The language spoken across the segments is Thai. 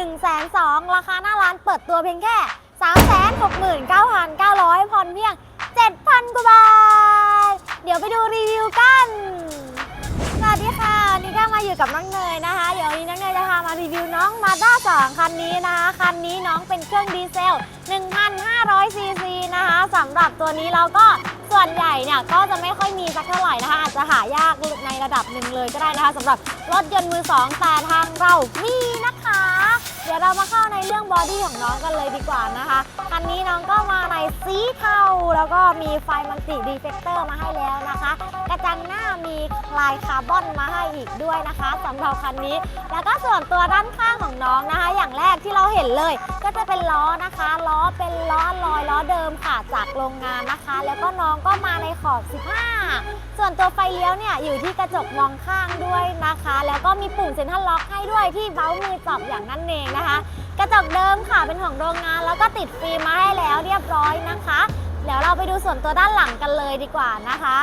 1 2 0 0 0ราคาหน้าร้านเปิดตัวเพียงแค่ 369,900ผ่อนเพียง 7,000กว่าบาท เดี๋ยวไปดูรีวิวกัน สวัสดีค่ะวันนี่ก็มาอยู่กับน้องเนยนะคะ เดี๋ยววันนี้น้องเนยจะพามารีวิวน้องมาด้า2คันนี้นะคะ คันนี้น้องเป็นเครื่องดีเซล 1,500ซีซีนะคะสำหรับตัวนี้เราก็ส่วนใหญ่เนี่ยก็จะไม่ค่อยมีสักเท่าไหร่นะคะ อาจจะหายากในระดับหนึ่งเลยก็ได้นะคะสำหรับรถยนต์มือสองแต่ทางเรามีนะคะ ดี๋ยวเรามาเข้าในเรื่องบอดี้ของน้องกันเลยดีกว่านะคะ คันนี้น้องก็มาในสีเทาแล้วก็มีไฟมันติดีเฟกเตอร์มาให้แล้วนะคะ กระจังหน้ามีลายคาร์บอนมาให้อีกด้วยนะคะสำหรับคันนี้ แล้วก็ส่วนตัวด้านข้างของน้องนะคะ อย่างแรกที่เราเห็นเลย ก็จะเป็นล้อนะคะ ล้อเป็นล้อลอยล้อเดิมค่ะจากโรงงานนะคะ แล้วก็น้องก็มาในขอบ 15 ส่วนตัวไฟเลี้ยวเนี่ยอยู่ที่กระจกมองข้างด้วยนะคะ แล้วก็มีปุ่มเซ็นทรัลล็อกให้ด้วยที่เบ้ามือจับอย่างนั้นเองนะคะ กระจกเดิมค่ะเป็นของโรงงาน แล้วก็ติดฟิล์มมาให้แล้วเรียบร้อยนะคะ เดี๋ยวเราไปดูส่วนตัวด้านหลังกันเลยดีกว่านะคะ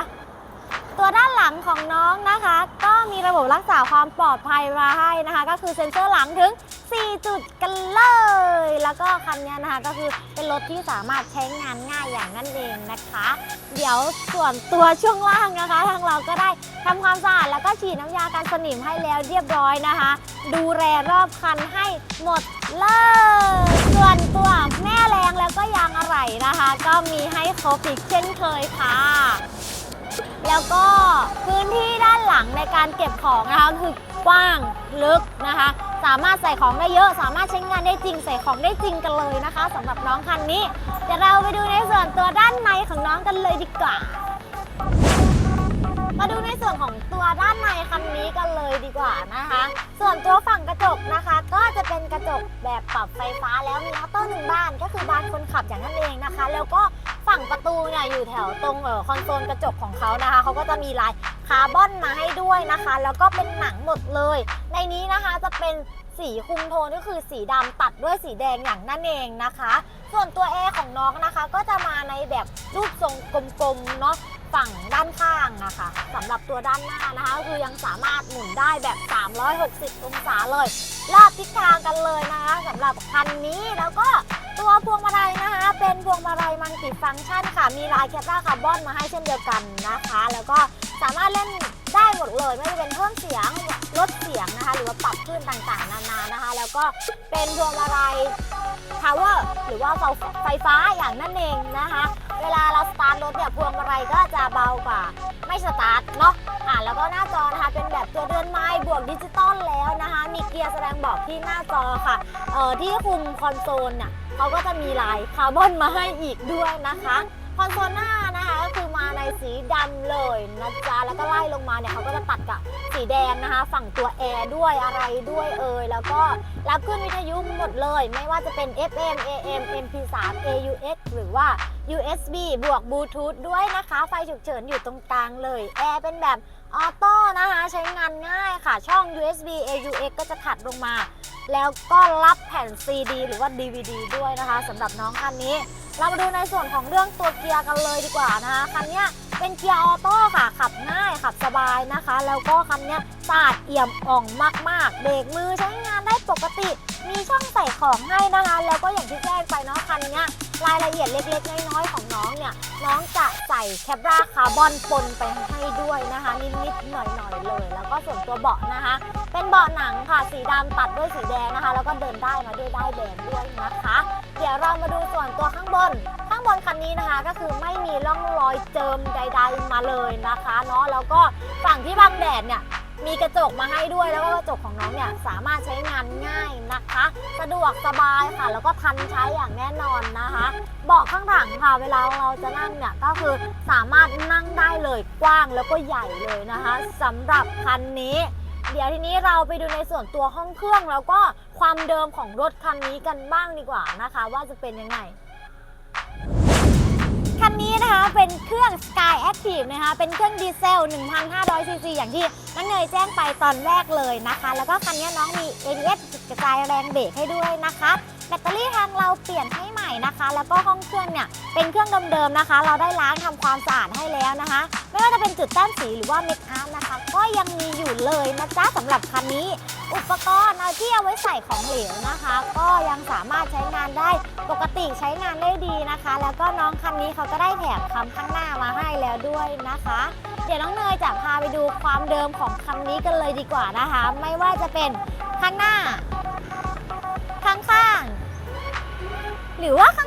ตัวด้านหลังของน้องนะคะ ก็มีระบบรักษาความปลอดภัยมาให้นะคะ ก็คือเซ็นเซอร์หลังถึง 4 จุดกันเลย แล้วก็คันนี้นะคะก็คือเป็นรถที่สามารถใช้งานง่ายอย่างนั้นเองนะคะ เดี๋ยวส่วนตัวช่วงล่างนะคะ ทางเราก็ได้ทำความสะอาดแล้วก็ฉีดน้ำยากันสนิมให้แล้วเรียบร้อยนะคะ ดูแลรอบคันให้หมดเลยส่วนตัวแม่แรงแล้วก็ยางอะไหล่นะคะ ก็มีให้ครบอีกเช่นเคยค่ะ แล้วก็พื้นที่ด้านหลังในการเก็บของนะคะคือ กว้างลึกนะคะ สามารถใส่ของได้เยอะ สามารถใช้งานได้จริงใส่ของได้จริงกันเลยนะคะสำหรับน้องคันนี้ เดี๋ยวเราไปดูในส่วนตัวด้านในของน้องกันเลยดีกว่า มาดูในส่วนของตัวด้านในคันนี้กันเลยดีกว่านะคะ ส่วนตัวฝั่งกระจกนะคะ ก็จะเป็นกระจกแบบปรับไฟฟ้าแล้วมีออโต้หนึ่งบานก็คือบานคนขับอย่างนั้นเองนะคะ แล้วก็ ฝั่งประตูเนี่ยอยู่แถวตรงเออคอนโซลกระจกของเขานะคะเขาก็จะมีลายคาร์บอนมาให้ด้วยนะคะ แล้วก็เป็นหนังหมดเลย ในนี้นะคะจะเป็นสีคุมโทนก็คือสีดำตัดด้วยสีแดงอย่างนั่นเองนะคะ ส่วนตัวแอร์ของน้องนะคะ ก็จะมาในแบบรูปทรงกลมๆเนาะฝั่งด้านข้างนะคะสำหรับตัวด้านหน้านะคะก็คือยังสามารถหมุนได้แบบ 360 องศาเลยรอบทิศทางกันเลยนะคะสำหรับคันนี้แล้วก็ ตัวพวงมาลัยนะคะเป็นพวงมาลัยมัลติฟังก์ชันค่ะ มีลายแคปราคาร์บอนมาให้เช่นเดียวกันนะคะ แล้วก็สามารถเล่นได้หมดเลยไม่ว่าจะเป็นเพิ่มเสียงลดเสียงนะคะ หรือว่าปรับขึ้นต่างๆ นานานะคะ แล้วก็เป็นพวงมาลัย power หรือว่าไฟฟ้าอย่างนั่นเองนะคะ เวลาเราสตาร์ทรถเนี่ยพวงมาลัยก็จะเบากว่า ไม่สตาร์ทเนาะอ่าแล้วก็หน้าจอนะคะเป็นแบบตัวเดือนไม้บวกดิจิตอลแล้วนะคะ มีเกียร์แสดงบอกที่หน้าจอค่ะเอ่อที่คุมคอนโซลน่ะ เขาก็จะมีลายคาร์บอนมาให้อีกด้วยนะคะคอนโซลหน้านะคะก็คือมาในสีดำเลยนะจ๊ะแล้วก็ไล่ลงมาเนี่ยเขาก็จะตัดกับสีแดงนะคะ ฝั่งตัวแอร์ด้วยอะไรด้วยเอ่ยแล้วก็รับขึ้นวิทยุหมดเลย ไม่ว่าจะเป็น FM AM MP3 AUX หรือว่า USB บวกบลูทูธด้วยนะคะ ไฟฉุกเฉินอยู่ตรงกลางเลย แอร์เป็นแบบออโต้นะคะ ใช้งานง่ายค่ะช่อง USB AUX ก็จะถัดลงมา แล้วก็รับแผ่น CD หรือว่า DVD ด้วยนะคะสำหรับน้องคันนี้ เรามาดูในส่วนของเรื่องตัวเกียร์กันเลยดีกว่านะคะคันเนี้ย เป็นเกียร์ออโต้ค่ะ ขับง่ายขับสบายนะคะ แล้วก็คันนี้สะอาดเอี่ยมอ่องมาก ๆ เบรกมือใช้งานได้ปกติ มีช่องใส่ของให้นะคะ แล้วก็อย่างที่แจ้งไปเนาะคันนี้รายละเอียดเล็กๆ น้อยๆ ของน้องเนี่ย น้องจะใส่แคปราคาร์บอนปนไปให้ด้วยนะคะ นิดๆหน่อยๆเลย แล้วก็ส่วนตัวเบาะนะคะ เป็นเบาะหนังค่ะสีดำตัดด้วยสีแดงนะคะ แล้วก็เดินได้มาด้วยได้แดงด้วยนะคะ เดี๋ยวเรามาดูส่วนตัวข้างบนางบนคันนี้นะคะ ก็คือไม่มีร่องรอยเจิมใด ๆ มาเลยนะคะเนาะแล้วก็ฝั่งที่บังแดดเนี่ยมีกระจกมาให้ด้วยแล้วก็กระจกของน้องเนี่ยสามารถใช้งานง่ายนะคะ สะดวกสบายค่ะ แล้วก็ทันใช้อย่างแน่นอนนะคะเบาะข้างหลังค่ะ เวลาเราจะนั่งเนี่ยก็คือสามารถนั่งได้เลยกว้างแล้วก็ใหญ่เลยนะคะสำหรับคันนี้ เดี๋ยวทีนี้เราไปดูในส่วนตัวห้องเครื่องแล้วก็ความเดิมของรถคันนี้กันบ้างดีกว่านะคะ ว่าจะเป็นยังไง นี้นะคะเป็นเครื่อง Sky Active นะคะเป็นเครื่องดีเซล 1,500 ซีซีอย่างที่น้องเนยแจ้งไปตอนแรกเลยนะคะ แล้วก็คันนี้น้องมี ABS กระจายแรงเบรกให้ด้วยนะคะ แบตเตอรี่ทางเราเปลี่ยนให้ใหม่นะคะ แล้วก็ห้องเครื่องเนี่ยเป็นเครื่องเดิมๆนะคะ เราได้ล้างทำความสะอาดให้แล้วนะคะ ไม่ว่าจะเป็นจุดแต้มสีหรือว่าเมคอัพนะคะ ก็ยังมีอยู่เลยนะจ๊ะสำหรับคันนี้ อุปกรณ์เอาที่เอาไว้ใส่ของเหลวนะคะ ก็ยังสามารถใช้งานได้ปกติใช้งานได้ดีนะคะ แล้วก็น้องคันนี้เขาก็ได้แถบคำข้างหน้ามาให้แล้วด้วยนะคะ เดี๋ยวน้องเนยจะพาไปดูความเดิมของคันนี้กันเลยดีกว่านะคะ ไม่ว่าจะเป็นข้างหน้า ข้างๆหรือว่าข้าง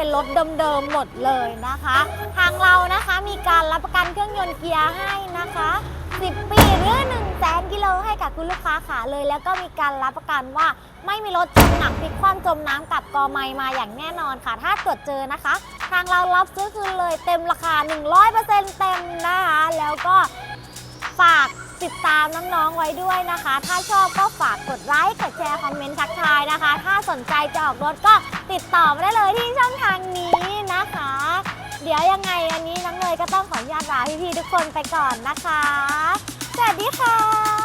เป็นรถเดิมๆหมดเลยนะคะ ทางเรานะคะมีการรับประกันเครื่องยนต์เกียร์ให้นะคะ 10 ปีหรือ 1 0 0 0 0แสนกิโลให้กับคุณลูกค้าขาเลย แล้วก็มีการรับประกันว่าไม่มีรถจมหนักพลิกคว่ำจมน้ำกับกอไม้มาอย่างแน่นอนค่ะ ถ้าตรวจเจอนะคะ ทางเรารับซื้อคืนเลยเต็มราคา 100%เต็มนะคะ แล้วก็ฝากติดตามน้องๆไว้ด้วยนะคะ ถ้าชอบก็ฝากกดไลค์ กดแชร์ คอมเมนต์ ชายนะคะ ถ้าสนใจจะออกรถก็ติดต่อมาได้เลยที่ช่องทางนี้นะคะ เดี๋ยวยังไงอันนี้น้องเนยก็ต้องขออนุญาตลาพี่ๆทุกคนไปก่อนนะคะ สวัสดีค่ะ